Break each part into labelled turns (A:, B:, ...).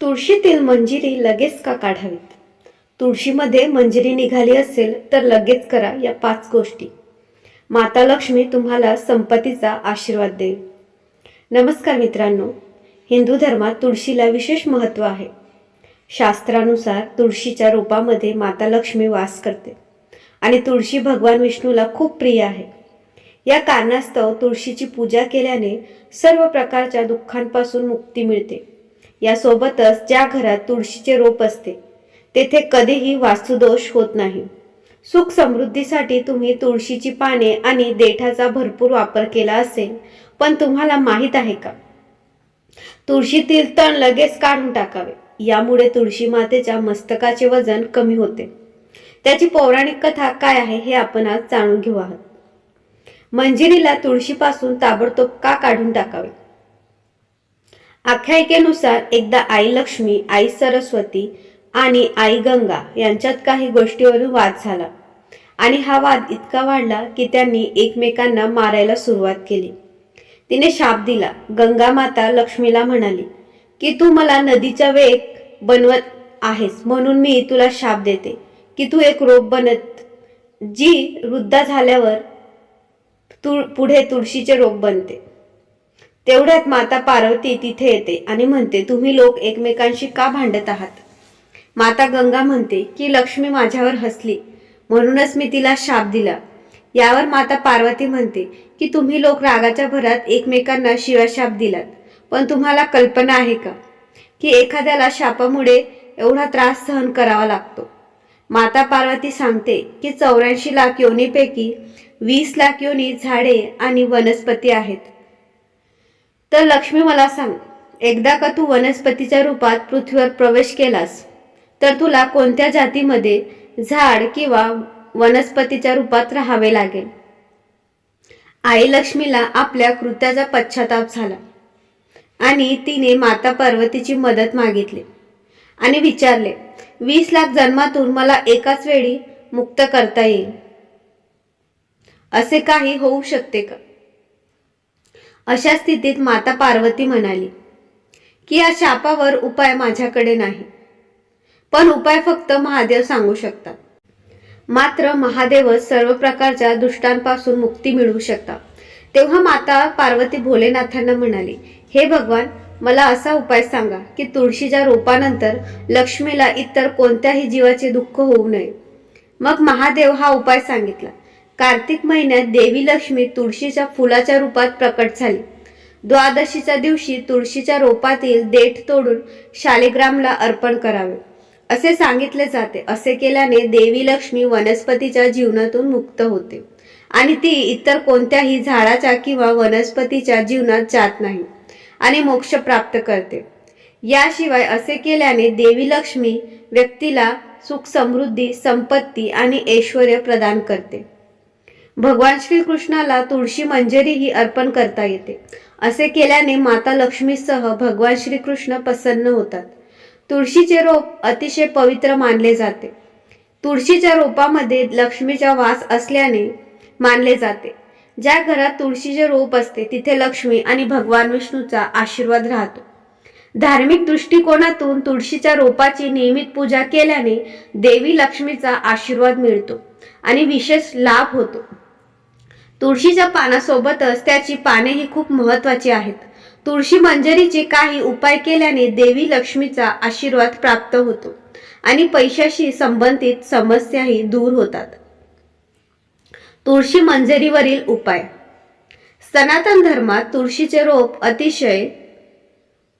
A: तुळशीतील मंजिरी लगेच का काढावीत? तुळशीमध्ये मंजिरी निघाली असेल तर लगेच करा या पाच गोष्टी. माता लक्ष्मी तुम्हाला संपत्तीचा आशीर्वाद देईल. नमस्कार मित्रांनो हिंदू धर्मात तुळशीला विशेष महत्त्व आहे. शास्त्रानुसार तुळशीच्या रूपामध्ये माता लक्ष्मी वास करते आणि तुळशी भगवान विष्णूला खूप प्रिय आहे. या कारणास्तव तुळशीची पूजा केल्याने सर्व प्रकारच्या दुःखांपासून मुक्ती मिळते. यासोबतच ज्या घरात तुळशीचे रोप असते तेथे कधीही वास्तुदोष होत नाही. सुख समृद्धीसाठी तुम्ही तुळशीची पाने आणि देठाचा भरपूर वापर केला असेल पण तुम्हाला माहीत आहे का? तुळशीतील तण लगेच काढून टाकावे. यामुळे तुळशी मातेच्या मस्तकाचे वजन कमी होते. त्याची पौराणिक कथा काय आहे हे आपण आज जाणून घेऊ आहोत. मंजिरीला तुळशीपासून ताबडतोब का काढून टाकावे? आख्यायिकेनुसार एकदा आई लक्ष्मी आई सरस्वती आणि आई गंगा यांच्यात काही गोष्टीवरून वाद झाला. आणि हा वाद इतका वाढला की त्यांनी एकमेकांना मारायला सुरुवात केली. तिने शाप दिला. गंगा माता लक्ष्मीला म्हणाली की तू मला नदीचा वेग बनवत आहेस म्हणून मी तुला शाप देते. की तू एक रोप बनत जी वृद्धा झाल्यावर तुळ पुढे तुळशीचे रोप बनते. तेवढ्यात माता पार्वती तिथे येते आणि म्हणते तुम्ही लोक एकमेकांशी का भांडत आहात? माता गंगा म्हणते की लक्ष्मी माझ्यावर हसली. म्हणूनच मी तिला शाप दिला. यावर माता पार्वती म्हणते की तुम्ही लोक रागाच्या भरात एकमेकांना शिवाशाप दिलात. पण तुम्हाला कल्पना आहे का? की एखाद्याला शापामुळे एवढा त्रास सहन करावा लागतो. माता पार्वती सांगते की चौऱ्याऐंशी लाख योनीपैकी वीस लाख योनी झाडे आणि वनस्पती आहेत. तर लक्ष्मी मला सांग एकदा का तू वनस्पतीच्या रूपात पृथ्वीवर प्रवेश केलास तर तुला कोणत्या जातीमध्ये झाड किंवा वनस्पतीच्या रूपात राहावे लागेल? आई लक्ष्मीला आपल्या कृत्याचा पश्चाताप झाला आणि तिने माता पार्वतीची मदत मागितली आणि विचारले वीस लाख जन्मातून मला एकाच वेळी मुक्त करता येईल असे काही होऊ शकते का? अशा स्थितीत माता पार्वती म्हणाली की या शापावर उपाय माझ्याकडे नाही. पण उपाय फक्त महादेव सांगू शकतात. मात्र महादेवच सर्व प्रकारच्या दुष्टांपासून मुक्ती मिळवू शकतात. तेव्हा माता पार्वती भोलेनाथांना म्हणाली हे भगवान मला असा उपाय सांगा की तुळशीच्या रोपानंतर लक्ष्मीला इतर कोणत्याही जीवाचे दुःख होऊ नये. मग महादेव हा उपाय सांगितला कार्तिक महिन्यात देवी लक्ष्मी तुळशीच्या फुलाच्या रूपात प्रकट झाली. द्वादशीच्या दिवशी तुळशीच्या रोपातील देठ तोडून शालिग्रामला अर्पण करावे. असे सांगितले जाते. असे केल्याने देवी लक्ष्मी वनस्पतीच्या जीवनातून मुक्त होते. आणि ती इतर कोणत्याही झाडाच्या किंवा वनस्पतीच्या जीवनात जात नाही आणि मोक्ष प्राप्त करते. याशिवाय असे केल्याने देवी लक्ष्मी व्यक्तीला सुख समृद्धी संपत्ती आणि ऐश्वर प्रदान करते. भगवान श्रीकृष्णाला तुळशी मंजरीही अर्पण करता येते. असे केल्याने माता लक्ष्मीसह भगवान श्रीकृष्ण प्रसन्न होतात. तुळशीचे रोप अतिशय पवित्र मानले जाते. तुळशीच्या रोपामध्ये लक्ष्मीचा वास असल्याने मानले जाते. ज्या घरात तुळशीचे रोप असते तिथे लक्ष्मी आणि भगवान विष्णूचा आशीर्वाद राहतो. धार्मिक दृष्टिकोनातून तुळशीच्या रोपाची नियमित पूजा केल्याने देवी लक्ष्मीचा आशीर्वाद मिळतो आणि विशेष लाभ होतो. तुळशीच्या पानासोबतच त्याची पानेही खूप महत्वाची आहेत. तुळशी मंजरीचे काही उपाय केल्याने देवी लक्ष्मीचा आशीर्वाद प्राप्त होतो आणि पैशाशी संबंधित समस्याही दूर होतात. तुळशी मंजरीवरील उपाय. सनातन धर्मात तुळशीचे रोप अतिशय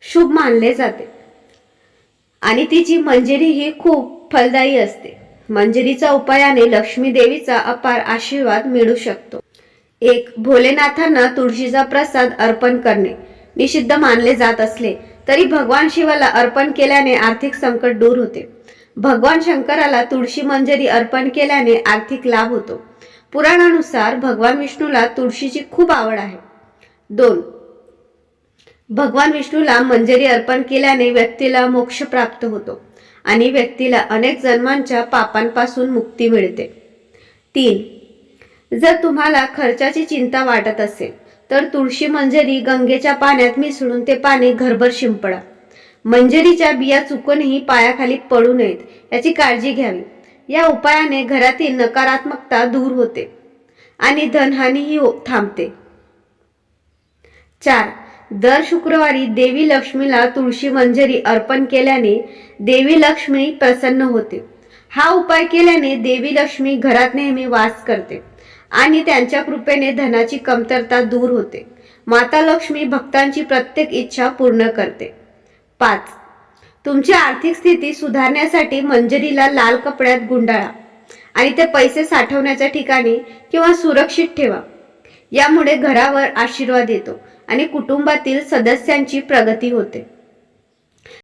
A: शुभ मानले जाते आणि तिची मंजरी ही खूप फलदायी असते. मंजरीच्या उपायाने लक्ष्मी देवीचा अपार आशीर्वाद मिळू शकतो. एक भोलेनाथांना तुळशीचा प्रसाद अर्पण करणे. निषिद्ध मानले जात असले तरी भगवान शिवाला अर्पण केल्याने आर्थिक संकट दूर होते. भगवान शंकराला तुळशी मंजरी अर्पण केल्याने आर्थिक लाभ होतो. पुराणानुसार भगवान विष्णूला तुळशीची खूप आवड आहे. दोन भगवान विष्णूला मंजरी अर्पण केल्याने व्यक्तीला मोक्ष प्राप्त होतो आणि व्यक्तीला अनेक जन्मांच्या पापांपासून मुक्ती मिळते. तीन जर तुम्हाला खर्चाची चिंता वाटत असेल तर तुळशी मंजरी गंगेच्या पाण्यात मिसळून ते पाणी घरभर शिंपडा. मंजरीच्या बिया चुकूनही पायाखाली पडू नयेत याची काळजी घ्यावी. या उपायाने घरातील नकारात्मकता दूर होते आणि धनहानीही हो- थांबते. चार. दर शुक्रवारी देवी लक्ष्मीला तुळशी मंजरी अर्पण केल्याने देवी लक्ष्मी प्रसन्न होते. हा उपाय केल्याने देवी लक्ष्मी घरात नेहमी वास करते. आणि त्यांच्या कृपेने धनाची कमतरता दूर होते. माता लक्ष्मी भक्तांची प्रत्येक इच्छा पूर्ण करते. पाच. तुमची आर्थिक स्थिती सुधारण्यासाठी मंजरीला लाल कपड्यात गुंडाळा आणि ते पैसे साठवण्याच्या ठिकाणी किंवा सुरक्षित ठेवा. यामुळे घरावर आशीर्वाद येतो आणि कुटुंबातील सदस्यांची प्रगती होते.